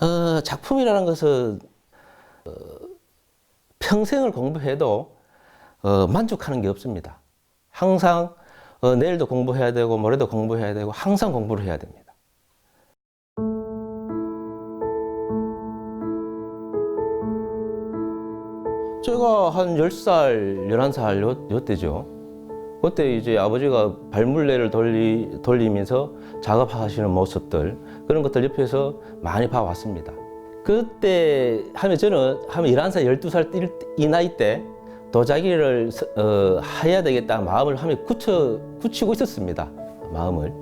어, 작품이라는 것은 어, 평생을 공부해도 어, 만족하는 게 없습니다. 항상 어, 내일도 공부해야 되고 모레도 공부해야 되고 항상 공부를 해야 됩니다. 제가 한 10살, 11살 요, 요 때죠. 그때 이제 아버지가 발물레를 돌리, 돌리면서 작업하시는 모습들 그런 것들 옆에서 많이 봐왔습니다. 그때 하면 저는 하면 11살, 12살 이 나이 때 도자기를 서- 어, 해야 되겠다 마음을 하면 굳혀, 굳히고 있었습니다. 마음을.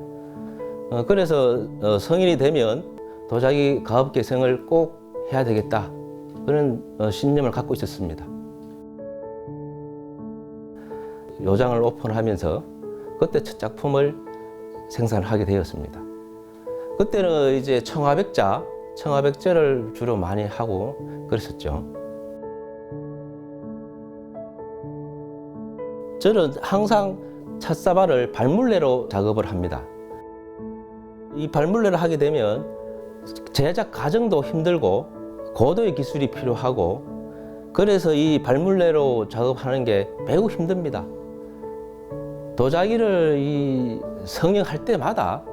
어, 그래서 어, 성인이 되면 도자기 가업 개성을 꼭 해야 되겠다. 그런 어, 신념을 갖고 있었습니다. 요장을 오픈하면서 그때 첫 작품을 생산하게 되었습니다. 그때는 이제 청화백자, 청화백자를 주로 많이 하고 그랬었죠. 저는 항상 찻사발을 발물레로 작업을 합니다. 이 발물레를 하게 되면 제작 과정도 힘들고 고도의 기술이 필요하고 그래서 이 발물레로 작업하는 게 매우 힘듭니다. 도자기를 이 성형할 때마다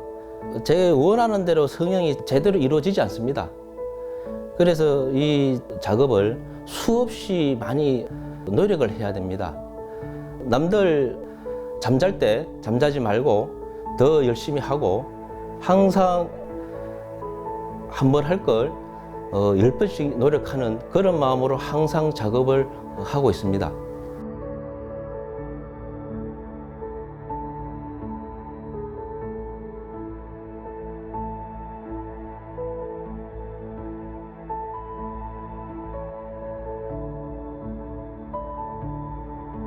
제 원하는 대로 성형이 제대로 이루어지지 않습니다. 그래서 이 작업을 수없이 많이 노력을 해야 됩니다. 남들 잠잘 때 잠자지 말고 더 열심히 하고 항상 한 번 할걸 어, 열 번씩 노력하는 그런 마음으로 항상 작업을 하고 있습니다.